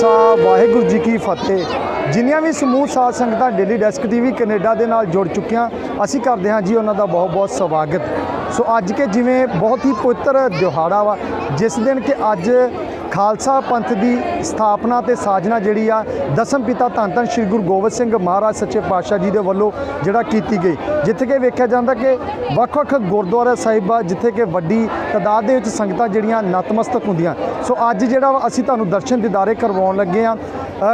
ਖਾਲਸਾ, ਵਾਹਿਗੁਰੂ ਜੀ ਕੀ ਫਤਿਹ। ਜਿੰਨੀਆਂ ਵੀ ਸਮੂਹ, ਸਾਧ ਸੰਗਤਾਂ ਡੇਲੀ ਡੈਸਕ ਟੀਵੀ ਕੈਨੇਡਾ ਦੇ ਨਾਲ ਜੁੜ ਚੁੱਕੀਆਂ, ਅਸੀਂ ਕਰਦੇ ਹਾਂ ਜੀ ਉਹਨਾਂ ਦਾ ਬਹੁਤ ਬਹੁਤ ਸਵਾਗਤ। ਸੋ ਅੱਜ ਕੇ ਜਿਵੇਂ ਬਹੁਤ ਹੀ ਪਵਿੱਤਰ ਦਿਹਾੜਾ ਵਾ, ਜਿਸ ਦਿਨ ਕਿ ਅੱਜ ਖਾਲਸਾ ਪੰਥ ਦੀ ਸਥਾਪਨਾ ਤੇ ਸਾਜਨਾ ਜਿਹੜੀ ਆ, ਦਸਮ ਪਿਤਾ ਧੰਨ ਧੰਨ ਸ੍ਰੀ ਗੁਰੂ ਗੋਬਿੰਦ ਸਿੰਘ ਮਹਾਰਾਜ ਸੱਚੇ ਪਾਤਸ਼ਾਹ ਜੀ ਦੇ ਵੱਲੋਂ ਜਿਹੜਾ ਕੀਤੀ ਗਈ। ਜਿੱਥੇ ਕਿ ਵੇਖਿਆ ਜਾਂਦਾ ਕਿ ਵੱਖ-ਵੱਖ ਗੁਰਦੁਆਰਾ ਸਾਹਿਬ ਆ ਜਿੱਥੇ ਕਿ ਵੱਡੀ ਤਾਦਾਦ ਦੇ ਵਿੱਚ ਸੰਗਤਾਂ ਜਿਹੜੀਆਂ ਨਤਮਸਤਕ ਹੁੰਦੀਆਂ। ਸੋ ਅੱਜ ਜਿਹੜਾ ਅਸੀਂ ਤੁਹਾਨੂੰ ਦਰਸ਼ਨ ਦਿਦਾਰੇ ਕਰਵਾਉਣ ਲੱਗੇ ਆ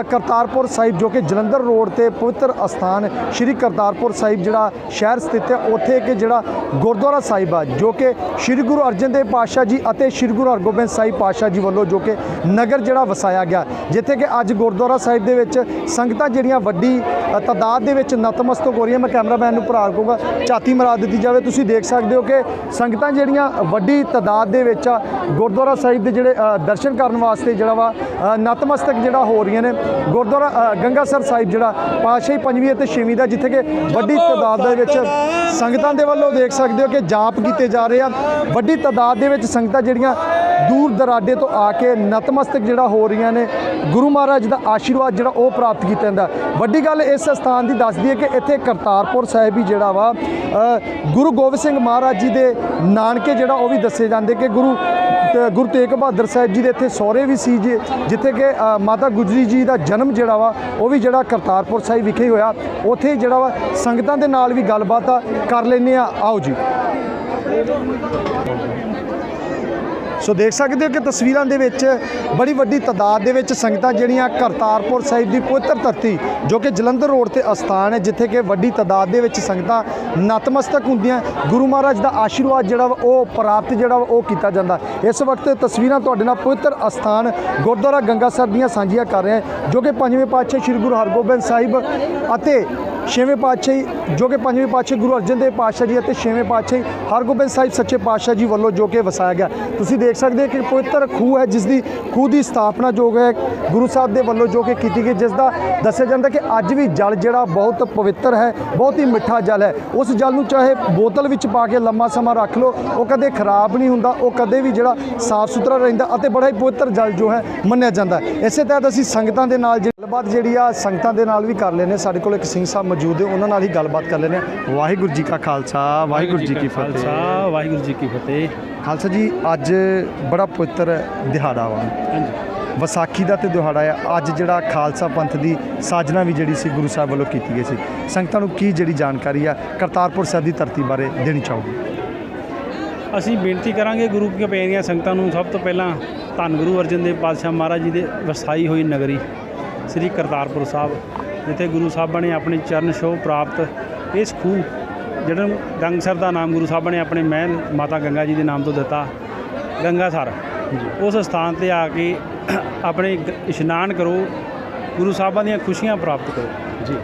ਕਰਤਾਰਪੁਰ ਸਾਹਿਬ, ਜੋ ਕਿ ਜਲੰਧਰ ਰੋਡ ਤੇ ਪਵਿੱਤਰ ਅਸਥਾਨ ਸ੍ਰੀ ਕਰਤਾਰਪੁਰ ਸਾਹਿਬ ਜਿਹੜਾ ਸ਼ਹਿਰ ਸਥਿਤ ਹੈ, ਉੱਥੇ ਕਿ ਜਿਹੜਾ ਗੁਰਦੁਆਰਾ ਸਾਹਿਬ ਆ, ਜੋ ਕਿ ਸ੍ਰੀ ਗੁਰੂ ਅਰਜਨ ਦੇਵ ਪਾਤਸ਼ਾਹ ਜੀ ਅਤੇ ਸ੍ਰੀ ਗੁਰੂ ਹਰਗੋਬਿੰਦ ਸਾਹਿਬ ਪਾਤਸ਼ਾਹ ਜੀ ਵੱਲੋਂ ਜੋ ਕਿ ਨਗਰ ਜਿਹੜਾ ਵਸਾਇਆ ਗਿਆ। ਜਿੱਥੇ ਕਿ ਅੱਜ ਗੁਰਦੁਆਰਾ ਸਾਹਿਬ ਦੇ ਵਿੱਚ ਸੰਗਤਾਂ ਜਿਹੜੀਆਂ ਵੱਡੀ ਤਾਦਾਦ ਦੇ ਵਿੱਚ ਨਤਮਸਤਕ ਹੋ ਰਹੀਆਂ ਮੈਂ ਕੈਮਰਾਮੈਨ ਨੂੰ ਭਰਾ ਕਹੂੰਗਾ ਝਾਤੀ ਮਰਾ ਦਿੱਤੀ ਜਾਵੇ। ਤੁਸੀਂ ਦੇਖ ਸਕਦੇ ਹੋ ਕਿ ਸੰਗਤਾਂ ਜਿਹੜੀਆਂ ਵੱਡੀ ਤਾਦਾਦ ਦੇ ਵਿੱਚ ਆ ਗੁਰਦੁਆਰਾ ਸਾਹਿਬ ਦੇ ਜਿਹੜੇ ਦਰਸ਼ਨ ਕਰਨ ਵਾਸਤੇ ਜਿਹੜਾ ਵਾ ਨਤਮਸਤਕ ਜਿਹੜਾ ਹੋ ਰਹੀਆਂ ਨੇ। ਗੁਰਦੁਆਰਾ ਅ, ਗੰਗਾਸਰ ਸਾਹਿਬ ਜਿਹੜਾ ਪਾਤਸ਼ਾਹੀ ਪੰਜਵੀਂ ਅਤੇ ਛੇਵੀਂ ਦਾ ਜਿੱਥੇ ਕਿ ਵੱਡੀ ਤਾਦਾਦ ਦੇ ਵਿੱਚ ਸੰਗਤਾਂ ਦੇ ਵੱਲੋਂ ਦੇਖ ਸਕਦੇ ਹੋ ਕਿ ਜਾਪ ਕੀਤੇ ਜਾ ਰਹੇ ਆ। ਵੱਡੀ ਤਾਦਾਦ ਦੇ ਵਿੱਚ ਸੰਗਤਾਂ ਜਿਹੜੀਆਂ ਦੂਰ ਦਰਾਡੇ ਤੋਂ ਆ ਕੇ ਨਤਮਸਤਕ ਜਿਹੜਾ ਹੋ ਰਹੀਆਂ ਨੇ ਗੁਰੂ ਮਹਾਰਾਜ ਦਾ ਆਸ਼ੀਰਵਾਦ ਜਿਹੜਾ ਉਹ ਪ੍ਰਾਪਤ ਕੀਤਾ ਜਾਂਦਾ। ਵੱਡੀ ਗੱਲ ਇਸ ਸਥਾਨ ਦੀ ਦੱਸਦੀ ਹੈ ਕਿ ਇੱਥੇ ਕਰਤਾਰਪੁਰ ਸਾਹਿਬ ਵੀ ਜਿਹੜਾ ਵਾ ਗੁਰੂ ਗੋਬਿੰਦ ਸਿੰਘ ਮਹਾਰਾਜ ਜੀ ਦੇ ਨਾਨਕੇ ਜਿਹੜਾ ਉਹ ਵੀ ਦੱਸੇ ਜਾਂਦੇ ਕਿ ਗੁਰੂ ਗੁਰੂ ਤੇਗ ਬਹਾਦਰ ਸਾਹਿਬ ਜੀ ਦੇ ਇੱਥੇ ਸਹੁਰੇ ਵੀ ਸੀ ਜੀ, ਜਿੱਥੇ ਕਿ ਮਾਤਾ ਗੁਜਰੀ ਜੀ ਦਾ ਜਨਮ ਜਿਹੜਾ ਵਾ, ਉਹ ਵੀ ਜਿਹੜਾ ਕਰਤਾਰਪੁਰ ਸਾਹਿਬ ਵਿਖੇ ਹੀ ਹੋਇਆ। ਉੱਥੇ ਹੀ ਜਿਹੜਾ ਵਾ, ਸੰਗਤਾਂ ਦੇ ਨਾਲ ਵੀ ਗੱਲਬਾਤ ਕਰ ਲੈਂਦੇ ਆ ਆਓ ਜੀ। ਸੋ ਦੇਖ ਸਕਦੇ ਹੋ ਕਿ ਤਸਵੀਰਾਂ ਦੇ ਵਿੱਚ ਬੜੀ ਵੱਡੀ ਤਾਦਾਦ ਦੇ ਵਿੱਚ ਸੰਗਤਾਂ ਜਿਹੜੀਆਂ ਕਰਤਾਰਪੁਰ ਸਾਹਿਬ ਦੀ ਪਵਿੱਤਰ ਧਰਤੀ, ਜੋ ਕਿ ਜਲੰਧਰ ਰੋਡ ਤੇ ਅਸਥਾਨ ਹੈ, ਜਿੱਥੇ ਕਿ ਵੱਡੀ ਤਾਦਾਦ ਦੇ ਵਿੱਚ ਸੰਗਤਾਂ ਨਤਮਸਤਕ ਹੁੰਦੀਆਂ। ਗੁਰੂ ਮਹਾਰਾਜ ਦਾ ਆਸ਼ੀਰਵਾਦ ਜਿਹੜਾ ਵਾ, ਉਹ ਪ੍ਰਾਪਤ ਜਿਹੜਾ ਵਾ, ਉਹ ਕੀਤਾ ਜਾਂਦਾ। ਇਸ ਵਕਤ ਤਸਵੀਰਾਂ ਤੁਹਾਡੇ ਨਾਲ ਪਵਿੱਤਰ ਅਸਥਾਨ ਗੁਰਦੁਆਰਾ ਗੰਗਾ ਗੰਗਾਸਰ ਦੀਆਂ ਸਾਂਝੀਆਂ ਕਰ ਰਹੇ ਹਾਂ, ਜੋ ਕਿ ਪੰਜਵੇਂ ਪਾਤਸ਼ਾਹ ਸ੍ਰੀ ਗੁਰੂ ਹਰਗੋਬਿੰਦ ਸਾਹਿਬ ਅਤੇ ਛੇਵੇਂ ਪਾਤਸ਼ਾਹੀ, ਜੋ ਕਿ ਪੰਜਵੇਂ ਪਾਤਸ਼ਾਹ ਗੁਰੂ ਅਰਜਨ ਦੇਵ ਪਾਤਸ਼ਾਹ ਜੀ ਅਤੇ ਛੇਵੇਂ ਪਾਤਸ਼ਾਹੀ ਹਰਗੋਬਿੰਦ ਸਾਹਿਬ ਸੱਚੇ ਪਾਤਸ਼ਾਹ ਜੀ ਵੱਲੋਂ ਜੋ ਕਿ ਵਸਾਇਆ ਗਿਆ। ਤੁਸੀਂ ਦੇਖ ਸਕਦੇ ਹੋ ਕਿ ਪਵਿੱਤਰ ਖੂਹ ਹੈ, ਜਿਸ ਦੀ ਖੂਹ ਦੀ ਸਥਾਪਨਾ ਜੋ ਹੈ ਗੁਰੂ ਸਾਹਿਬ ਦੇ ਵੱਲੋਂ ਜੋ ਕਿ ਕੀਤੀ ਗਈ, ਜਿਸ ਦਾ ਦੱਸਿਆ ਜਾਂਦਾ ਕਿ ਅੱਜ ਵੀ ਜਲ ਜਿਹੜਾ ਬਹੁਤ ਪਵਿੱਤਰ ਹੈ, ਬਹੁਤ ਹੀ ਮਿੱਠਾ ਜਲ ਹੈ। ਉਸ ਜਲ ਨੂੰ ਚਾਹੇ ਬੋਤਲ ਵਿੱਚ ਪਾ ਕੇ ਲੰਮਾ ਸਮਾਂ ਰੱਖ ਲਓ, ਉਹ ਕਦੇ ਖਰਾਬ ਨਹੀਂ ਹੁੰਦਾ, ਉਹ ਕਦੇ ਵੀ ਜਿਹੜਾ ਸਾਫ਼ ਸੁਥਰਾ ਰਹਿੰਦਾ ਅਤੇ ਬੜਾ ਹੀ ਪਵਿੱਤਰ ਜਲ ਜੋ ਹੈ ਮੰਨਿਆ ਜਾਂਦਾ ਇਸੇ ਤਹਿਤ ਅਸੀਂ ਸੰਗਤਾਂ ਦੇ ਨਾਲ ਜਿਹੜੀ ਗੱਲਬਾਤ ਜਿਹੜੀ ਆ, ਸੰਗਤਾਂ ਦੇ ਨਾਲ ਵੀ ਕਰ ਲੈਨੇ ਸਾਡੇ ਕੋਲ ਇੱਕ ਸਿੰਘ ਸਾਹਿਬ ਮੌਜੂਦ ਹੈ ਉਹਨਾਂ ਨਾਲ ਹੀ ਗੱਲਬਾਤ ਕਰ ਲੈਨੇ ਵਾਹਿਗੁਰੂ ਜੀ ਕਾ ਖਾਲਸਾ ਵਾਹਿਗੁਰੂ ਜੀ ਕੀ ਫਤਿਹ। ਖਾਲਸਾ ਵਾਹਿਗੁਰੂ ਜੀ ਕੀ ਫਤਿਹ। ਖਾਲਸਾ ਜੀ ਅੱਜ ਬੜਾ ਪਵਿੱਤਰ ਦਿਹਾੜਾ ਵਾ। ਹਾਂਜੀ। ਵਿਸਾਖੀ ਦਾ ਤੇ ਦਿਹਾੜਾ ਆ। ਅੱਜ ਜਿਹੜਾ ਖਾਲਸਾ ਪੰਥ ਦੀ ਸਾਜਨਾ ਵੀ ਜਿਹੜੀ ਸੀ ਗੁਰੂ ਸਾਹਿਬ ਵੱਲੋਂ ਕੀਤੀ ਗਈ ਸੀ। ਸੰਗਤਾਂ ਨੂੰ ਕੀ ਜਿਹੜੀ ਜਾਣਕਾਰੀ ਆ ਕਰਤਾਰਪੁਰ ਸਾਹਿਬ ਦੀ ਧਰਤੀ ਬਾਰੇ ਦੇਣੀ ਚਾਹੋਗੇ? ਅਸੀਂ ਬੇਨਤੀ ਕਰਾਂਗੇ ਗੁਰੂ ਕੀ ਪਿਆਰੀਆਂ ਸੰਗਤਾਂ ਨੂੰ ਸਭ ਤੋਂ ਪਹਿਲਾਂ ਧੰਨ ਗੁਰੂ ਅਰਜਨ ਦੇਵ ਪਾਤਸ਼ਾਹ ਮਹਾਰਾਜ ਜੀ ਦੇ ਵਸਾਈ ਹੋਈ ਨਗਰੀ ਸ੍ਰੀ ਕਰਤਾਰਪੁਰ ਸਾਹਿਬ। ਜਿੱਥੇ ਗੁਰੂ ਸਾਹਿਬਾਂ ਨੇ ਆਪਣੀ ਚਰਨ ਛੋਹ ਪ੍ਰਾਪਤ। ਇਸ ਖੂਹ ਜਿਹੜਾ ਗੰਗਸਰ ਦਾ ਨਾਮ ਗੁਰੂ ਸਾਹਿਬਾਂ ਨੇ ਆਪਣੇ ਮਹਿਲ ਮਾਤਾ ਗੰਗਾ ਜੀ ਦੇ ਨਾਮ ਤੋਂ ਦਿੱਤਾ। ਗੰਗਾਸਰ। ਉਸ ਸਥਾਨ ਤੇ ਆ ਕੇ ਆਪਣੇ ਇਸ਼ਨਾਨ ਕਰੋ। ਗੁਰੂ ਸਾਹਿਬਾਂ ਦੀਆਂ ਖੁਸ਼ੀਆਂ ਪ੍ਰਾਪਤ ਕਰੋ। ਜੀ।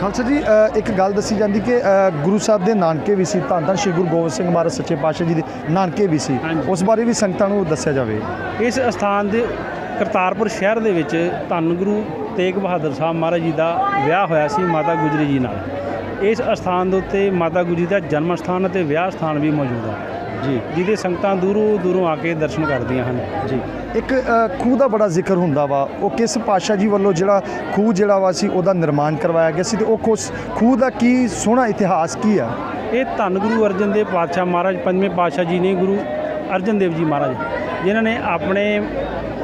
ਖਾਲਸਾ ਜੀ ਇੱਕ ਗੱਲ ਦੱਸੀ ਜਾਂਦੀ ਕਿ ਗੁਰੂ ਸਾਹਿਬ ਦੇ ਨਾਨਕੇ ਵੀ ਸੀ ਧੰਨ ਧੰਨ ਸ਼੍ਰੀ ਗੁਰੂ ਗੋਬਿੰਦ ਸਿੰਘ ਮਹਾਰਾਜ ਸੱਚੇ ਪਾਤਸ਼ਾਹ ਜੀ ਦੇ ਨਾਨਕੇ ਵੀ ਸੀ। ਉਸ ਬਾਰੇ ਵੀ ਸੰਗਤਾਂ ਨੂੰ ਦੱਸਿਆ ਜਾਵੇ। ਇਸ ਸਥਾਨ ਦੇ ਕਰਤਾਰਪੁਰ ਸ਼ਹਿਰ ਦੇ ਵਿੱਚ ਧੰਨ ਗੁਰੂ ਤੇਗ ਬਹਾਦਰ ਸਾਹਿਬ ਮਹਾਰਾਜ ਜੀ ਦਾ ਵਿਆਹ ਹੋਇਆ ਸੀ ਮਾਤਾ ਗੁਜਰੀ ਜੀ ਨਾਲ। ਇਸ ਸਥਾਨ ਦੇ ਉੱਤੇ ਮਾਤਾ ਗੁਜਰੀ ਦਾ ਜਨਮ ਸਥਾਨ ਅਤੇ ਵਿਆਹ ਸਥਾਨ ਵੀ ਮੌਜੂਦ ਹੈ ਜੀ। ਜਿਹਦੇ ਸੰਗਤਾਂ ਦੂਰੋਂ ਦੂਰੋਂ ਆ ਕੇ ਦਰਸ਼ਨ ਕਰਦੀਆਂ ਹਨ। ਜੀ। ਇੱਕ ਖੂਹ ਦਾ ਬੜਾ ਜ਼ਿਕਰ ਹੁੰਦਾ ਵਾ। ਉਹ ਕਿਸ ਪਾਤਸ਼ਾਹ ਜੀ ਵੱਲੋਂ ਜਿਹੜਾ ਖੂਹ ਜਿਹੜਾ ਵਾ ਸੀ ਉਹਦਾ ਨਿਰਮਾਣ ਕਰਵਾਇਆ ਗਿਆ ਸੀ ਤੇ ਉਹ ਖੁਸ ਖੂਹ ਦਾ ਕੀ ਸੋਹਣਾ ਇਤਿਹਾਸ ਕੀ ਆ? ਇਹ ਧੰਨ ਗੁਰੂ ਅਰਜਨ ਦੇਵ ਪਾਤਸ਼ਾਹ ਮਹਾਰਾਜ ਪੰਜਵੇਂ ਪਾਤਸ਼ਾਹ ਜੀ ਨੇ ਗੁਰੂ ਅਰਜਨ ਦੇਵ ਜੀ ਮਹਾਰਾਜ ਜਿਨ੍ਹਾਂ ਨੇ ਆਪਣੇ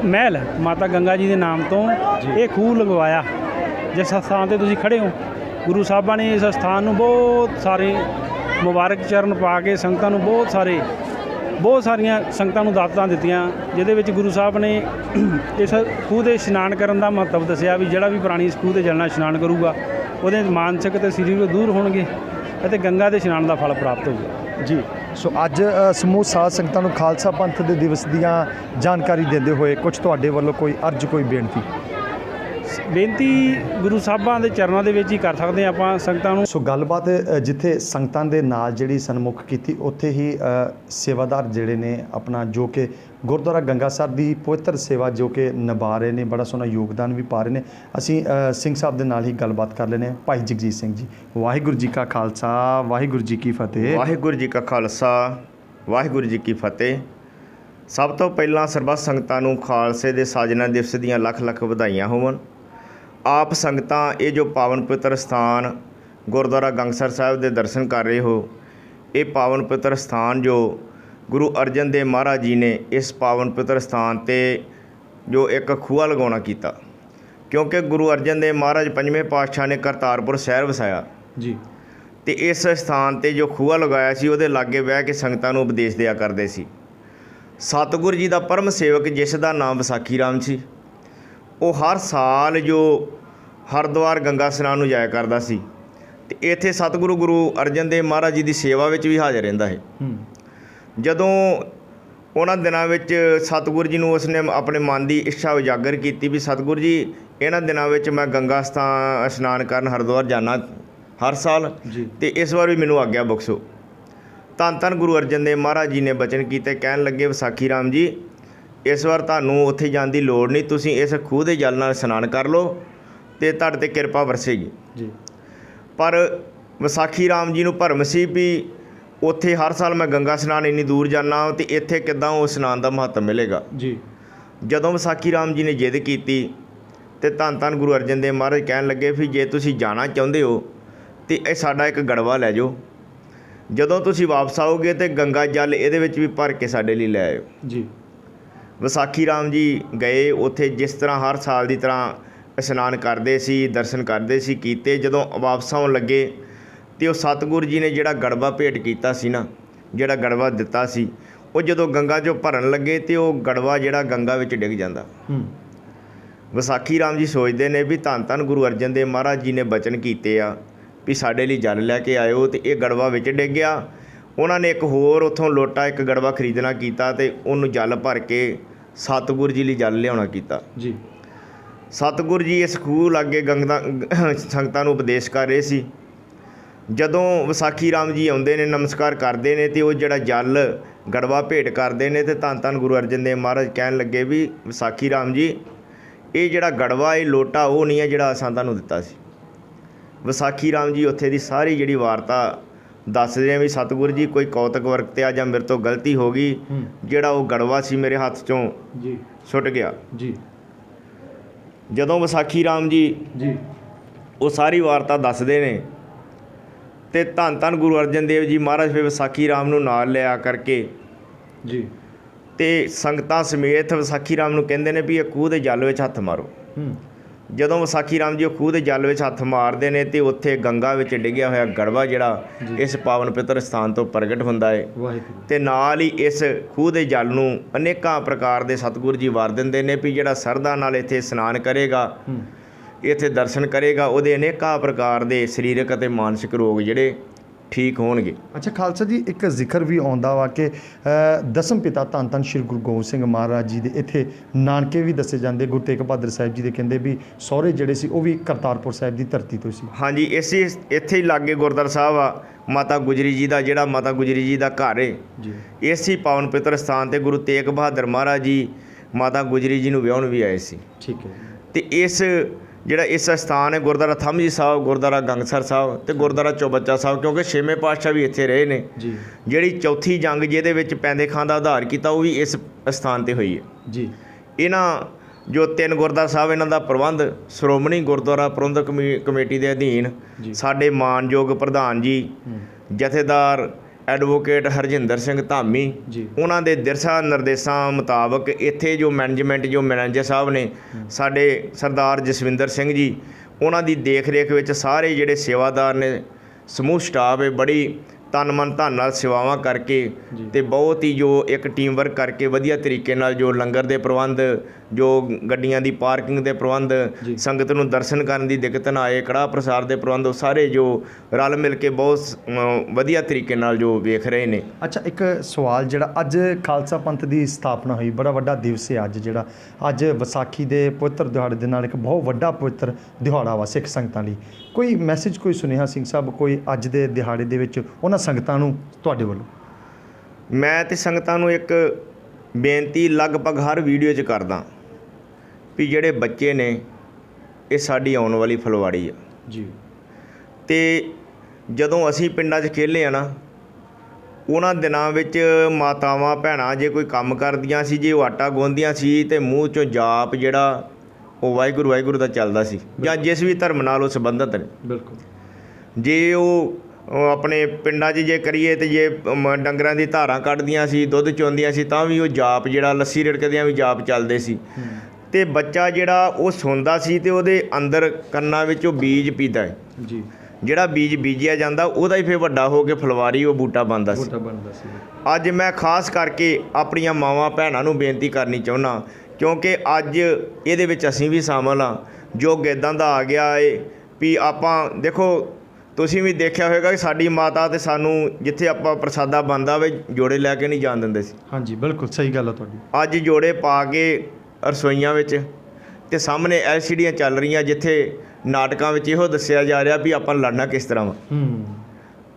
ਮਹਿਲ ਮਾਤਾ ਗੰਗਾ ਜੀ ਦੇ ਨਾਮ ਤੋਂ ਇਹ ਖੂਹ ਲਗਵਾਇਆ। ਜਿਸ ਸਥਾਨ ਤੇ ਤੁਸੀਂ ਖੜੇ ਹੋ ਗੁਰੂ ਸਾਹਿਬਾਂ ਨੇ ਇਸ ਸਥਾਨ ਨੂੰ ਬਹੁਤ ਸਾਰੇ ਮੁਬਾਰਕ ਚਰਨ ਪਾ ਕੇ ਸੰਗਤਾਂ ਨੂੰ ਬਹੁਤ ਸਾਰੇ ਬਹੁਤ ਸਾਰੀਆਂ ਸੰਗਤਾਂ ਨੂੰ ਦਾਤਾਂ ਦਿੱਤੀਆਂ ਜਿਹਦੇ ਵਿੱਚ ਗੁਰੂ ਸਾਹਿਬ ਨੇ ਇਸ ਖੂਹ ਦੇ ਇਸ਼ਨਾਨ ਕਰਨ ਦਾ ਮਹੱਤਵ ਦੱਸਿਆ ਵੀ ਜਿਹੜਾ ਵੀ ਪ੍ਰਾਣੀ ਇਸ ਖੂਹ ਤੇ ਜਲਣਾ ਇਸ਼ਨਾਨ ਕਰੂਗਾ ਉਹਦੇ ਮਾਨਸਿਕ ਤੇ ਸਰੀਰਕ ਦੂਰ ਹੋਣਗੇ ਅਤੇ ਗੰਗਾ ਦੇ ਇਸ਼ਨਾਨ ਦਾ ਫਲ ਪ੍ਰਾਪਤ ਹੋਊਗਾ। ਜੀ। ਸੋ ਅੱਜ ਸਮੂਹ ਸਾਧ ਸੰਗਤਾਂ ਨੂੰ ਖਾਲਸਾ ਪੰਥ ਦੇ ਦਿਵਸ ਦੀਆਂ ਜਾਣਕਾਰੀ ਦਿੰਦੇ ਹੋਏ ਕੁਝ ਤੁਹਾਡੇ ਵੱਲੋਂ ਕੋਈ ਅਰਜ, ਕੋਈ ਬੇਨਤੀ? ਬੇਨਤੀ ਗੁਰੂ ਸਾਹਿਬਾਂ ਦੇ ਚਰਨਾਂ ਦੇ ਵਿੱਚ ਹੀ ਕਰ ਸਕਦੇ ਹਾਂ ਆਪਾਂ ਸੰਗਤਾਂ ਨੂੰ। ਸੋ ਗੱਲਬਾਤ ਅ, ਜਿੱਥੇ ਸੰਗਤਾਂ ਦੇ ਨਾਲ ਜਿਹੜੀ ਸਨਮੁਖ ਕੀਤੀ ਉੱਥੇ ਹੀ ਅ, ਸੇਵਾਦਾਰ ਜਿਹੜੇ ਨੇ ਆਪਣਾ ਜੋ ਕਿ ਗੁਰਦੁਆਰਾ ਗੰਗਾ ਸਾਹਿਬ ਦੀ ਪਵਿੱਤਰ ਸੇਵਾ ਜੋ ਕਿ ਨਿਭਾ ਰਹੇ ਨੇ ਬੜਾ ਸੋਹਣਾ ਯੋਗਦਾਨ ਵੀ ਪਾ ਰਹੇ ਨੇ। ਅਸੀਂ ਅ, ਸਿੰਘ ਸਾਹਿਬ ਦੇ ਨਾਲ ਹੀ ਗੱਲਬਾਤ ਕਰ ਲੈਨੇ ਭਾਈ ਜਗਜੀਤ ਸਿੰਘ ਜੀ ਵਾਹਿਗੁਰੂ ਜੀ ਕਾ ਖਾਲਸਾ ਵਾਹਿਗੁਰੂ ਜੀ ਕੀ ਫਤਿਹ। ਵਾਹਿਗੁਰੂ ਜੀ ਕਾ ਖਾਲਸਾ ਵਾਹਿਗੁਰੂ ਜੀ ਕੀ ਫਤਿਹ। ਸਭ ਤੋਂ ਪਹਿਲਾਂ ਸਰਬੱਤ ਸੰਗਤਾਂ ਨੂੰ ਖਾਲਸੇ ਦੇ ਸਾਜਨਾ ਦਿਵਸ ਦੀਆਂ ਲੱਖ ਲੱਖ ਵਧਾਈਆਂ ਹੋਵਣ। ਆਪ ਸੰਗਤਾਂ ਇਹ ਜੋ ਪਾਵਨ ਪਵਿੱਤਰ ਸਥਾਨ ਗੁਰਦੁਆਰਾ ਗੰਗਸਰ ਸਾਹਿਬ ਦੇ ਦਰਸ਼ਨ ਕਰ ਰਹੇ ਹੋ ਇਹ ਪਾਵਨ ਪਵਿੱਤਰ ਸਥਾਨ ਜੋ ਗੁਰੂ ਅਰਜਨ ਦੇਵ ਮਹਾਰਾਜ ਜੀ ਨੇ ਇਸ ਪਾਵਨ ਪਵਿੱਤਰ ਸਥਾਨ ਤੇ ਜੋ ਇੱਕ ਖੂਹਾ ਲਗਾਉਣਾ ਕੀਤਾ। ਕਿਉਂਕਿ ਗੁਰੂ ਅਰਜਨ ਦੇਵ ਮਹਾਰਾਜ ਪੰਜਵੇਂ ਪਾਤਸ਼ਾਹ ਨੇ ਕਰਤਾਰਪੁਰ ਸ਼ਹਿਰ ਵਸਾਇਆ। ਜੀ। ਤੇ ਇਸ ਸਥਾਨ ਤੇ ਜੋ ਖੂਹਾ ਲਗਾਇਆ ਸੀ ਉਹਦੇ ਲਾਗੇ ਬਹਿ ਕੇ ਸੰਗਤਾਂ ਨੂੰ ਉਪਦੇਸ਼ ਦਿਆ ਕਰਦੇ ਸੀ। ਸਤਿਗੁਰ ਜੀ ਦਾ ਪਰਮ ਸੇਵਕ ਜਿਸ ਦਾ ਨਾਮ ਵਿਸਾਖੀ ਰਾਮ ਸੀ। ਉਹ ਹਰ ਸਾਲ ਜੋ ਹਰਿਦੁਆਰ ਗੰਗਾ ਇਸ਼ਨਾਨ ਨੂੰ ਜਾਇਆ ਕਰਦਾ ਸੀ। ਤੇ ਇੱਥੇ ਸਤਿਗੁਰੂ ਗੁਰੂ ਅਰਜਨ ਦੇਵ ਮਹਾਰਾਜ ਜੀ ਦੀ ਸੇਵਾ ਵਿੱਚ ਵੀ ਹਾਜ਼ਰ ਰਹਿੰਦਾ ਹੈ। ਜਦੋਂ ਉਹਨਾਂ ਦਿਨਾਂ ਵਿੱਚ ਸਤਿਗੁਰੂ ਜੀ ਨੂੰ ਉਸਨੇ ਆਪਣੇ ਮਨ ਦੀ ਇੱਛਾ ਉਜਾਗਰ ਕੀਤੀ ਵੀ ਸਤਿਗੁਰੂ ਜੀ ਇਹਨਾਂ ਦਿਨਾਂ ਵਿੱਚ ਮੈਂ ਗੰਗਾ ਸਥਾਨ ਇਸ਼ਨਾਨ ਕਰਨ ਹਰਿਦੁਆਰ ਜਾਣਾ ਹਰ ਸਾਲ। ਤੇ ਇਸ ਵਾਰ ਵੀ ਮੈਨੂੰ ਆਗਿਆ ਬਖਸ਼ੋ। ਧੰਨ ਧੰਨ ਗੁਰੂ ਅਰਜਨ ਦੇਵ ਮਹਾਰਾਜ ਜੀ ਨੇ ਬਚਨ ਕੀਤੇ ਕਹਿਣ ਲੱਗੇ ਵਿਸਾਖੀ ਰਾਮ ਜੀ ਇਸ ਵਾਰ ਤੁਹਾਨੂੰ ਉੱਥੇ ਜਾਣ ਦੀ ਲੋੜ ਨਹੀਂ। ਤੁਸੀਂ ਇਸ ਖੂਹ ਦੇ ਜਲ ਨਾਲ ਇਸ਼ਨਾਨ ਕਰ ਲਓ ਤੇ ਤੁਹਾਡੇ ਤੇ ਕਿਰਪਾ ਵਰਸੇਗੀ। ਜੀ। ਪਰ ਵਿਸਾਖੀ ਰਾਮ ਜੀ ਨੂੰ ਭਰਮ ਸੀ ਵੀ ਉੱਥੇ ਹਰ ਸਾਲ ਮੈਂ ਗੰਗਾ ਇਸ਼ਨਾਨ ਇੰਨੀ ਦੂਰ ਜਾਣਾ ਤੇ ਇੱਥੇ ਕਿੱਦਾਂ ਉਹ ਇਸ਼ਨਾਨ ਦਾ ਮਹੱਤਵ ਮਿਲੇਗਾ। ਜੀ। ਜਦੋਂ ਵਿਸਾਖੀ ਰਾਮ ਜੀ ਨੇ ਜਿੱਦ ਕੀਤੀ ਤੇ ਧੰਨ ਧੰਨ ਗੁਰੂ ਅਰਜਨ ਦੇਵ ਮਹਾਰਾਜ ਕਹਿਣ ਲੱਗੇ ਵੀ ਜੇ ਤੁਸੀਂ ਜਾਣਾ ਚਾਹੁੰਦੇ ਹੋ ਤੇ ਇਹ ਸਾਡਾ ਇੱਕ ਗੜਵਾ ਲੈ ਜਾਓ। ਜਦੋਂ ਤੁਸੀਂ ਵਾਪਸ ਆਓਗੇ ਤੇ ਗੰਗਾ ਜਲ ਇਹਦੇ ਵਿੱਚ ਵੀ ਭਰ ਕੇ ਸਾਡੇ ਲਈ ਲੈ ਆਇਓ। ਜੀ। ਵਿਸਾਖੀ ਰਾਮ ਜੀ ਗਏ ਉੱਥੇ ਜਿਸ ਤਰ੍ਹਾਂ ਹਰ ਸਾਲ ਦੀ ਤਰ੍ਹਾਂ ਇਸ਼ਨਾਨ ਕਰਦੇ ਸੀ ਦਰਸ਼ਨ ਕਰਦੇ ਸੀ ਕੀਤੇ। ਜਦੋਂ ਵਾਪਸ ਆਉਣ ਲੱਗੇ ਤੇ ਉਹ ਸਤਿਗੁਰੂ ਜੀ ਨੇ ਜਿਹੜਾ ਗੜਵਾ ਭੇਟ ਕੀਤਾ ਸੀ ਨਾ ਜਿਹੜਾ ਗੜਵਾ ਦਿੱਤਾ ਸੀ ਉਹ ਜਦੋਂ ਗੰਗਾ 'ਚੋਂ ਭਰਨ ਲੱਗੇ ਤੇ ਉਹ ਗੜਵਾ ਜਿਹੜਾ ਗੰਗਾ ਵਿੱਚ ਡਿੱਗ ਜਾਂਦਾ। ਵਿਸਾਖੀ ਰਾਮ ਜੀ ਸੋਚਦੇ ਨੇ ਵੀ ਧੰਨ ਧੰਨ ਗੁਰੂ ਅਰਜਨ ਦੇਵ ਮਹਾਰਾਜ ਜੀ ਨੇ ਬਚਨ ਕੀਤੇ ਆ ਵੀ ਸਾਡੇ ਲਈ ਜਲ ਲੈ ਕੇ ਆਇਓ ਤੇ ਇਹ ਗੜਵਾ ਵਿੱਚ ਡਿੱਗ ਗਿਆ। ਉਹਨਾਂ ਨੇ ਇੱਕ ਹੋਰ ਉੱਥੋਂ ਲੋਟਾ ਇੱਕ ਗੜਵਾ ਖਰੀਦਣਾ ਕੀਤਾ ਤੇ ਉਹਨੂੰ ਜਲ ਭਰ ਕੇ ਸਤਿਗੁਰੂ ਜੀ ਲਈ ਜਲ ਲਿਆਉਣਾ ਕੀਤਾ। ਜੀ। ਸਤਿਗੁਰੂ ਜੀ ਇਸ ਖੂਹ ਲਾਗੇ ਗੰਗਾ ਸੰਗਤਾਂ ਨੂੰ ਉਪਦੇਸ਼ ਕਰ ਰਹੇ ਸੀ। ਜਦੋਂ ਵਿਸਾਖੀ ਰਾਮ ਜੀ ਆਉਂਦੇ ਨੇ ਨਮਸਕਾਰ ਕਰਦੇ ਨੇ ਤੇ ਉਹ ਜਿਹੜਾ ਜਲ ਗੜਵਾ ਭੇਟ ਕਰਦੇ ਨੇ ਤੇ ਧੰਨ ਧੰਨ ਗੁਰੂ ਅਰਜਨ ਦੇਵ ਮਹਾਰਾਜ ਕਹਿਣ ਲੱਗੇ ਵੀ ਵਿਸਾਖੀ ਰਾਮ ਜੀ ਇਹ ਜਿਹੜਾ ਗੜਵਾ ਇਹ ਲੋਟਾ ਉਹ ਨਹੀਂ ਹੈ ਜਿਹੜਾ ਅਸਾਂ ਤੁਹਾਨੂੰ ਦਿੱਤਾ ਸੀ। ਵਿਸਾਖੀ ਰਾਮ ਜੀ ਉੱਥੇ ਦੀ ਸਾਰੀ ਜਿਹੜੀ ਵਾਰਤਾ ਦੱਸਦੇ ਆ ਵੀ ਸਤਿਗੁਰੂ ਜੀ ਕੋਈ ਕੌਤਕ ਵਰਤਿਆ ਜਾਂ ਮੇਰੇ ਤੋਂ ਗਲਤੀ ਹੋ ਗਈ ਜਿਹੜਾ ਉਹ ਗੜਵਾ ਸੀ ਮੇਰੇ ਹੱਥ ਚੋਂ ਜੀ। ਛੁੱਟ ਗਿਆ। ਜੀ। ਜਦੋਂ ਵਿਸਾਖੀ ਰਾਮ ਜੀ ਜੀ। ਉਹ ਸਾਰੀ ਵਾਰਤਾ ਦੱਸਦੇ ਨੇ ਤੇ ਧੰਨ ਧੰਨ ਗੁਰੂ ਅਰਜਨ ਦੇਵ ਜੀ ਮਹਾਰਾਜ ਫਿਰ ਵਿਸਾਖੀ ਰਾਮ ਨੂੰ ਨਾਲ ਲਿਆ ਕਰਕੇ ਜੀ। ਤੇ ਸੰਗਤਾਂ ਸਮੇਤ ਵਿਸਾਖੀ ਰਾਮ ਨੂੰ ਕਹਿੰਦੇ ਨੇ ਵੀ ਇਹ ਖੂਹ ਦੇ ਜਲ ਵਿੱਚ ਹੱਥ ਮਾਰੋ। ਹੂੰ। ਜਦੋਂ ਵਿਸਾਖੀ ਰਾਮ ਜੀ ਉਹ ਖੂਹ ਦੇ ਜਲ ਵਿੱਚ ਹੱਥ ਮਾਰਦੇ ਨੇ ਤੇ ਉੱਥੇ ਗੰਗਾ ਵਿੱਚ ਡਿੱਗਿਆ ਹੋਇਆ ਗੜਵਾ ਜਿਹੜਾ। ਇਸ ਪਾਵਨ ਪਿਤਰ ਸਥਾਨ ਤੋਂ ਪ੍ਰਗਟ ਹੁੰਦਾ ਹੈ ਤੇ ਨਾਲ ਹੀ ਇਸ ਖੂਹ ਦੇ ਜਲ ਨੂੰ ਅਨੇਕਾਂ ਪ੍ਰਕਾਰ ਦੇ ਸਤਿਗੁਰੂ ਜੀ ਵਾਰ ਦਿੰਦੇ ਨੇ ਵੀ ਜਿਹੜਾ ਸਰਦਾ ਨਾਲ ਇੱਥੇ ਇਸ਼ਨਾਨ ਕਰੇਗਾ ਇੱਥੇ ਦਰਸ਼ਨ ਕਰੇਗਾ ਉਹਦੇ ਅਨੇਕਾਂ ਪ੍ਰਕਾਰ ਦੇ ਸਰੀਰਕ ਅਤੇ ਮਾਨਸਿਕ ਰੋਗ ਜਿਹੜੇ ਠੀਕ ਹੋਣਗੇ। ਅੱਛਾ ਖਾਲਸਾ ਜੀ ਇੱਕ ਜ਼ਿਕਰ ਵੀ ਆਉਂਦਾ ਵਾ ਕਿ ਦਸਮ ਪਿਤਾ ਧੰਨ ਧੰਨ ਸ਼੍ਰੀ ਗੁਰੂ ਗੋਬਿੰਦ ਸਿੰਘ ਮਹਾਰਾਜ ਜੀ ਦੇ ਇੱਥੇ ਨਾਨਕੇ ਵੀ ਦੱਸੇ ਜਾਂਦੇ ਗੁਰੂ ਤੇਗ ਬਹਾਦਰ ਸਾਹਿਬ ਜੀ ਦੇ ਕਹਿੰਦੇ ਵੀ ਸਹੁਰੇ ਜਿਹੜੇ ਸੀ ਉਹ ਵੀ ਕਰਤਾਰਪੁਰ ਸਾਹਿਬ ਦੀ ਧਰਤੀ ਤੋਂ ਸੀ। ਹਾਂਜੀ ਇਸੇ ਇੱਥੇ ਹੀ ਲਾਗੇ ਗੁਰਦੁਆਰਾ ਸਾਹਿਬ ਆ ਮਾਤਾ ਗੁਜਰੀ ਜੀ ਦਾ ਜਿਹੜਾ ਮਾਤਾ ਗੁਜਰੀ ਜੀ ਦਾ ਘਰ ਹੈ ਜੀ। ਇਸੇ ਪਾਵਨ ਪਿਤਰ ਸਥਾਨ ਤੇ ਗੁਰੂ ਤੇਗ ਬਹਾਦਰ ਮਹਾਰਾਜ ਜੀ ਮਾਤਾ ਗੁਜਰੀ ਜੀ ਨੂੰ ਵਿਆਹਣ ਵੀ ਆਏ ਸੀ। ਠੀਕ ਹੈ। ਤੇ ਇਸ ਜਿਹੜਾ ਇਸ ਸਥਾਨ ਹੈ ਗੁਰਦੁਆਰਾ ਥੰਮਜੀ ਸਾਹਿਬ ਗੁਰਦੁਆਰਾ ਗੰਗਸਰ ਸਾਹਿਬ ਤੇ ਗੁਰਦੁਆਰਾ ਚੌਬੱਚਾ ਸਾਹਿਬ ਕਿਉਂਕਿ ਛੇਵੇਂ ਪਾਤਸ਼ਾਹ ਵੀ ਇੱਥੇ ਰਹੇ ਨੇ। ਜੀ। ਜਿਹੜੀ ਚੌਥੀ ਜੰਗ ਜਿਹਦੇ ਵਿੱਚ ਪੈਂਦੇ ਖਾਂ ਦਾ ਆਧਾਰ ਕੀਤਾ ਉਹ ਵੀ ਇਸ ਸਥਾਨ ਤੇ ਹੋਈ ਹੈ। ਜੀ। ਇਹਨਾਂ ਜੋ ਤਿੰਨ ਗੁਰਦੁਆਰਾ ਸਾਹਿਬ ਇਹਨਾਂ ਦਾ ਪ੍ਰਬੰਧ ਸ਼੍ਰੋਮਣੀ ਗੁਰਦੁਆਰਾ ਪ੍ਰਬੰਧਕ ਕਮੇ- ਕਮੇਟੀ ਦੇ ਅਧੀਨ। ਸਾਡੇ ਮਾਨਯੋਗ ਪ੍ਰਧਾਨ ਜੀ ਜਥੇਦਾਰ ਐਡਵੋਕੇਟ ਹਰਜਿੰਦਰ ਸਿੰਘ ਧਾਮੀ ਜੀ। ਉਹਨਾਂ ਦੇ ਦਿਰਸ਼ਾ ਨਿਰਦੇਸ਼ਾਂ ਮੁਤਾਬਕ ਇੱਥੇ ਜੋ ਮੈਨੇਜਮੈਂਟ ਜੋ ਮੈਨੇਜਰ ਸਾਹਿਬ ਨੇ ਸਾਡੇ ਸਰਦਾਰ ਜਸਵਿੰਦਰ ਸਿੰਘ ਜੀ ਉਹਨਾਂ ਦੀ ਦੇਖ ਰੇਖ ਵਿੱਚ ਸਾਰੇ ਜਿਹੜੇ ਸੇਵਾਦਾਰ ਨੇ ਸਮੂਹ ਸਟਾਫ ਹੈ ਬੜੀ ਤਨ ਮਨ ਧਨ ਨਾਲ ਸੇਵਾਵਾਂ ਕਰਕੇ। ਤੇ ਬਹੁਤ ਹੀ ਜੋ ਇੱਕ ਟੀਮ ਵਰਕ ਕਰਕੇ ਵਧੀਆ ਤਰੀਕੇ ਨਾਲ ਜੋ ਲੰਗਰ ਦੇ ਪ੍ਰਬੰਧ ਜੋ ਗੱਡੀਆਂ ਦੀ ਪਾਰਕਿੰਗ ਦੇ ਪ੍ਰਬੰਧ। ਸੰਗਤ ਨੂੰ ਦਰਸ਼ਨ ਕਰਨ ਦੀ ਦਿੱਕਤ ਨਾ ਆਏ ਕੜਾਹ ਪ੍ਰਸਾਦ ਦੇ ਪ੍ਰਬੰਧ ਉਹ ਸਾਰੇ ਜੋ ਰਲ ਮਿਲ ਕੇ ਬਹੁਤ ਵਧੀਆ ਤਰੀਕੇ ਨਾਲ ਜੋ ਵੇਖ ਰਹੇ ਨੇ ਅੱਛਾ ਇੱਕ ਸਵਾਲ ਜਿਹੜਾ ਅੱਜ ਖਾਲਸਾ ਪੰਥ ਦੀ ਸਥਾਪਨਾ ਹੋਈ ਬੜਾ ਵੱਡਾ ਦਿਵਸ ਹੈ ਅੱਜ ਜਿਹੜਾ ਅੱਜ ਵਿਸਾਖੀ ਦੇ ਪਵਿੱਤਰ ਦਿਹਾੜੇ ਦੇ ਨਾਲ ਇੱਕ ਬਹੁਤ ਵੱਡਾ ਪਵਿੱਤਰ ਦਿਹਾੜਾ ਵਾ ਸਿੱਖ ਸੰਗਤਾਂ ਲਈ ਕੋਈ ਮੈਸੇਜ ਕੋਈ ਸੁਨੇਹਾ ਸਿੰਘ ਸਾਹਿਬ ਕੋਈ ਅੱਜ ਦੇ ਦਿਹਾੜੇ ਦੇ ਵਿੱਚ ਉਹਨਾਂ ਸੰਗਤਾਂ ਨੂੰ ਤੁਹਾਡੇ ਵੱਲੋਂ? ਮੈਂ ਤੇ ਸੰਗਤਾਂ ਨੂੰ ਇੱਕ ਬੇਨਤੀ ਲਗਭਗ ਹਰ ਵੀਡੀਓ 'ਚ ਕਰਦਾ ਵੀ ਜਿਹੜੇ ਬੱਚੇ ਨੇ ਇਹ ਸਾਡੀ ਆਉਣ ਵਾਲੀ ਫੁਲਵਾੜੀ ਆ। ਜੀ। ਤੇ ਜਦੋਂ ਅਸੀਂ ਪਿੰਡਾਂ 'ਚ ਖੇਲੇ ਆ ਨਾ ਉਹਨਾਂ ਦਿਨਾਂ ਵਿੱਚ ਮਾਤਾਵਾਂ ਭੈਣਾਂ ਜੇ ਕੋਈ ਕੰਮ ਕਰਦੀਆਂ ਸੀ ਜੇ ਉਹ ਆਟਾ ਗੁੰਨਦੀਆਂ ਸੀ ਤੇ ਮੂੰਹ ਚੋਂ ਜਾਪ ਜਿਹੜਾ ਉਹ ਵਾਹਿਗੁਰੂ ਵਾਹਿਗੁਰੂ ਦਾ ਚੱਲਦਾ ਸੀ। ਜਾਂ ਜਿਸ ਵੀ ਧਰਮ ਨਾਲ ਉਹ ਸੰਬੰਧਿਤ ਨੇ। ਬਿਲਕੁਲ। ਜੇ ਉਹ ਆਪਣੇ ਪਿੰਡਾਂ 'ਚ ਜੇ ਕਰੀਏ ਤੇ ਜੇ ਡੰਗਰਾਂ ਦੀ ਧਾਰਾਂ ਕੱਢਦੀਆਂ ਸੀ ਦੁੱਧ ਚੋਂਦੀਆਂ ਸੀ ਤਾਂ ਵੀ ਉਹ ਜਾਪ ਜਿਹੜਾ ਲੱਸੀ ਰਿੜਕਦਿਆਂ ਵੀ ਜਾਪ ਚੱਲਦੇ ਸੀ। ਤੇ ਬੱਚਾ ਜਿਹੜਾ ਉਹ ਸੌਂਦਾ ਸੀ ਤੇ ਉਹਦੇ ਅੰਦਰ ਕੰਨਾਂ ਵਿੱਚ ਉਹ ਬੀਜ ਪੀਦਾ ਹੈ। ਜੀ। ਜਿਹੜਾ ਬੀਜ ਬੀਜਿਆ ਜਾਂਦਾ ਉਹਦਾ ਹੀ ਫਿਰ ਵੱਡਾ ਹੋ ਕੇ ਫਲਵਾਰੀ ਉਹ ਬੂਟਾ ਬਣਦਾ ਸੀ। ਬਣਦਾ ਸੀ। ਅੱਜ ਮੈਂ ਖਾਸ ਕਰਕੇ ਆਪਣੀਆਂ ਮਾਵਾਂ ਭੈਣਾਂ ਨੂੰ ਬੇਨਤੀ ਕਰਨੀ ਚਾਹੁੰਦਾ ਕਿਉਂਕਿ ਅੱਜ ਇਹਦੇ ਵਿੱਚ ਅਸੀਂ ਵੀ ਸ਼ਾਮਲ ਹਾਂ। ਜੋ ਇਦਾਂ ਦਾ ਆ ਗਿਆ ਏ ਵੀ ਆਪਾਂ ਦੇਖੋ ਤੁਸੀਂ ਵੀ ਦੇਖਿਆ ਹੋਵੇਗਾ ਕਿ ਸਾਡੀ ਮਾਤਾ ਤੇ ਸਾਨੂੰ ਜਿੱਥੇ ਆਪਾਂ ਪ੍ਰਸਾਦਾ ਬੰਦਾ ਵੇ ਜੋੜੇ ਲੈ ਕੇ ਨਹੀਂ ਜਾਣ ਦਿੰਦੇ ਸੀ। ਹਾਂਜੀ ਬਿਲਕੁਲ ਸਹੀ ਗੱਲ ਆ ਤੁਹਾਡੀ। ਅੱਜ ਜੋੜੇ ਪਾ ਕੇ ਰਸੋਈਆਂ ਵਿੱਚ ਤੇ ਸਾਹਮਣੇ ਐਲਸੀਡੀਆਂ ਚੱਲ ਰਹੀਆਂ ਜਿੱਥੇ ਨਾਟਕਾਂ ਵਿੱਚ ਇਹੋ ਦੱਸਿਆ ਜਾ ਰਿਹਾ ਵੀ ਆਪਾਂ ਲੜਨਾ ਕਿਸ ਤਰ੍ਹਾਂ ਵਾ। ਹੂੰ।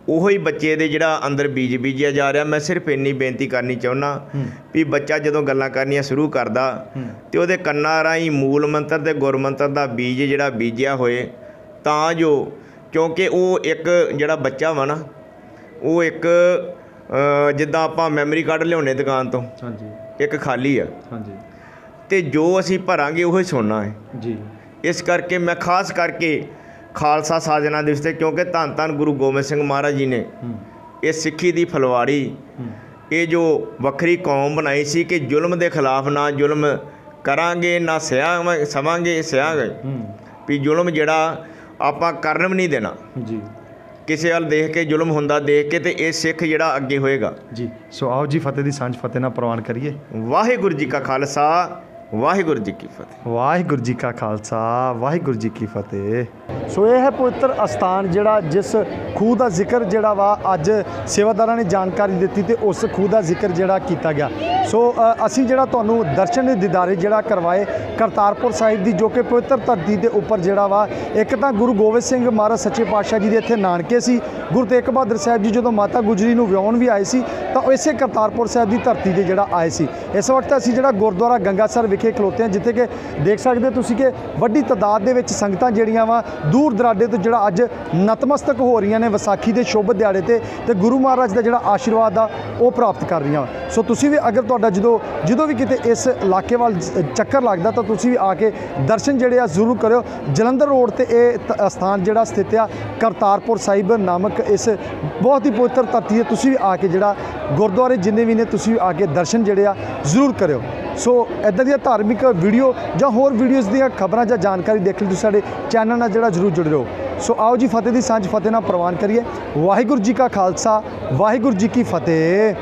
ਉਹੋ ਹੀ ਬੱਚੇ ਦੇ ਜਿਹੜਾ ਅੰਦਰ ਬੀਜ ਬੀਜਿਆ ਜਾ ਰਿਹਾ ਮੈਂ ਸਿਰਫ ਇੰਨੀ ਬੇਨਤੀ ਕਰਨੀ ਚਾਹੁੰਦਾ ਹੂੰ। ਵੀ ਬੱਚਾ ਜਦੋਂ ਗੱਲਾਂ ਕਰਨੀਆਂ ਸ਼ੁਰੂ ਕਰਦਾ। ਤੇ ਉਹਦੇ ਕੰਨਾਂ ਰਾਹੀਂ ਮੂਲ ਮੰਤਰ ਤੇ ਗੁਰ ਮੰਤਰ ਦਾ ਬੀਜ ਜਿਹੜਾ ਬੀਜਿਆ ਹੋਏ ਤਾਂ ਜੋ ਕਿਉਂਕਿ ਉਹ ਇੱਕ ਜਿਹੜਾ ਬੱਚਾ ਵਾ ਨਾ ਉਹ ਇੱਕ ਜਿੱਦਾਂ ਆਪਾਂ ਮੈਮਰੀ ਕਾਰਡ ਲਿਆਉਣੇ ਦੁਕਾਨ ਤੋਂ ਹਾਂਜੀ। ਇੱਕ ਖਾਲੀ ਆ। ਹਾਂਜੀ। ਤੇ ਜੋ ਅਸੀਂ ਭਰਾਂਗੇ ਉਹ ਹੀ ਸੁਣਨਾ ਹੈ। ਜੀ। ਇਸ ਕਰਕੇ ਮੈਂ ਖਾਸ ਕਰਕੇ ਖਾਲਸਾ ਸਾਜਨਾ ਦਿਵਸ ਤੇ ਕਿਉਂਕਿ ਧੰਨ ਧੰਨ ਗੁਰੂ ਗੋਬਿੰਦ ਸਿੰਘ ਮਹਾਰਾਜ ਜੀ ਨੇ ਇਹ ਸਿੱਖੀ ਦੀ ਫਲਵਾੜੀ ਹੂੰ। ਇਹ ਜੋ ਵੱਖਰੀ ਕੌਮ ਬਣਾਈ ਸੀ ਕਿ ਜ਼ੁਲਮ ਦੇ ਖਿਲਾਫ ਨਾ ਜ਼ੁਲਮ ਕਰਾਂਗੇ ਨਾ ਸਿਆਵਾਂ ਸਵਾਂਗੇ ਸਿਆਂਗੇ। ਵੀ ਜ਼ੁਲਮ ਜਿਹੜਾ ਆਪਾਂ ਕਰਨ ਵੀ ਨਹੀਂ ਦੇਣਾ। ਜੀ। ਕਿਸੇ ਵੱਲ ਦੇਖ ਕੇ ਜ਼ੁਲਮ ਹੁੰਦਾ ਦੇਖ ਕੇ ਤੇ ਇਹ ਸਿੱਖ ਜਿਹੜਾ ਅੱਗੇ ਹੋਏਗਾ। ਜੀ। ਸੋ ਆਓ ਜੀ ਫਤਿਹ ਦੀ ਸਾਂਝ ਫਤਿਹ ਨਾਲ ਪ੍ਰਵਾਨ ਕਰੀਏ। ਵਾਹਿਗੁਰੂ ਜੀ ਕਾ ਖਾਲਸਾ। ਵਾਹਿਗੁਰੂ ਜੀ ਕੀ ਫਤਿਹ। ਵਾਹਿਗੁਰੂ ਜੀ ਕਾ ਖਾਲਸਾ, ਵਾਹਿਗੁਰੂ ਜੀ ਕੀ ਫਤਿਹ। ਸੋ ਇਹ ਹੈ ਪਵਿੱਤਰ ਅਸਥਾਨ ਜਿਹੜਾ ਜਿਸ ਖੂਹ ਦਾ ਜ਼ਿਕਰ ਜਿਹੜਾ ਵਾ ਅੱਜ ਸੇਵਾਦਾਰਾਂ ਨੇ ਜਾਣਕਾਰੀ ਦਿੱਤੀ ਤੇ ਉਸ ਖੂਹ ਦਾ ਜ਼ਿਕਰ ਜਿਹੜਾ ਕੀਤਾ ਗਿਆ। ਸੋ ਅਸੀਂ ਜਿਹੜਾ ਤੁਹਾਨੂੰ ਦਰਸ਼ਨ ਦਿਦਾਰੇ ਜਿਹੜਾ ਕਰਵਾਏ ਕਰਤਾਰਪੁਰ ਸਾਹਿਬ ਦੀ ਜੋ ਕਿ ਪਵਿੱਤਰ ਧਰਤੀ ਦੇ ਉੱਪਰ ਜਿਹੜਾ ਵਾ, ਇੱਕ ਤਾਂ ਗੁਰੂ ਗੋਬਿੰਦ ਸਿੰਘ ਮਹਾਰਾਜ ਸੱਚੇ ਪਾਤਸ਼ਾਹ ਜੀ ਦੇ ਇੱਥੇ ਨਾਨਕੇ ਸੀ, ਗੁਰੂ ਤੇਗ ਬਹਾਦਰ ਸਾਹਿਬ ਜੀ ਜਦੋਂ ਮਾਤਾ ਗੁਜਰੀ ਨੂੰ ਵਿਆਹਣ ਵੀ ਆਏ ਸੀ, ਤਾਂ ਇਸੇ ਕਰਤਾਰਪੁਰ ਸਾਹਿਬ ਦੀ ਧਰਤੀ ਤੇ ਜਿਹੜਾ ਆਏ ਸੀ। ਇਸ ਵਕਤ ਅਸੀਂ ਜਿਹੜਾ ਗੁਰਦੁਆਰਾ ਗੰਗਾਸਰ ਵਿਖੇ ਖਲੋਤੇ ਹਾਂ ਜਿੱਥੇ ਕਿ ਦੇਖ ਸਕਦੇ ਹੋ ਤੁਸੀਂ ਕਿ ਵੱਡੀ ਤਾਦਾਦ ਦੇ ਵਿੱਚ ਸੰਗਤਾਂ ਜਿਹੜੀਆਂ ਵਾ, ਦੂਰ ਦਰਾਡੇ ਤੋਂ ਜਿਹੜਾ ਅੱਜ ਨਤਮਸਤਕ ਹੋ ਰਹੀਆਂ ਨੇ ਵਿਸਾਖੀ ਦੇ ਸ਼ੁਭ ਦਿਹਾੜੇ ਤੇ ਤੇ ਗੁਰੂ ਮਹਾਰਾਜ ਦਾ ਜਿਹੜਾ ਆਸ਼ੀਰਵਾਦ ਆ, ਉਹ ਪ੍ਰਾਪਤ ਕਰ ਰਹੀਆਂ ਵਾ। ਸੋ ਤੁਸੀਂ ਵੀ ਅਗਰ ਤੁਹਾਡਾ ਜਦੋਂ ਜਦੋਂ ਵੀ ਕਿਤੇ ਇਸ ਇਲਾਕੇ ਵੱਲ ਚੱਕਰ ਲੱਗਦਾ ਤਾਂ ਤੁਸੀਂ ਵੀ ਆ ਕੇ ਦਰਸ਼ਨ ਜਿਹੜੇ ਆ ਜ਼ਰੂਰ ਕਰਿਓ ਜਲੰਧਰ ਰੋਡ ਤੇ ਇਹ ਤ- ਸਥਾਨ ਜਿਹੜਾ ਸਥਿਤ ਆ, ਕਰਤਾਰਪੁਰ ਸਾਹਿਬ ਨਾਮਕ ਇਸ ਬਹੁਤ ਹੀ ਪਵਿੱਤਰ ਧਰਤੀ ਹੈ ਤੁਸੀਂ ਵੀ ਆ ਕੇ ਜਿਹੜਾ ਗੁਰਦੁਆਰੇ ਜਿੰਨੇ ਵੀ ਨੇ, ਤੁਸੀਂ ਵੀ ਆ ਕੇ ਦਰਸ਼ਨ ਜਿਹੜੇ ਆ ਜ਼ਰੂਰ ਕਰਿਓ ਸੋ ਇਦਾਂ ਦੀਆਂ ਧਾਰਮਿਕ ਵੀਡੀਓ ਜਾਂ ਹੋਰ ਵੀਡੀਓਜ਼ ਦੀਆਂ ਖਬਰਾਂ ਜਾਂ ਜਾਣਕਾਰੀ ਦੇਖਣ ਲਈ ਤੁਸੀਂ ਸਾਡੇ ਚੈਨਲ ਨਾਲ ਜਿਹੜਾ ਜ਼ਰੂਰ ਜੁੜੇ ਰਹੋ। ਸੋ ਆਓ ਜੀ ਫਤਿਹ ਦੀ ਸਾਂਝ ਫਤਿਹ ਨਾਲ ਪ੍ਰਵਾਨ ਕਰੀਏ। ਵਾਹਿਗੁਰੂ ਜੀ ਕਾ ਖਾਲਸਾ, ਵਾਹਿਗੁਰੂ ਜੀ ਕੀ ਫਤਿਹ।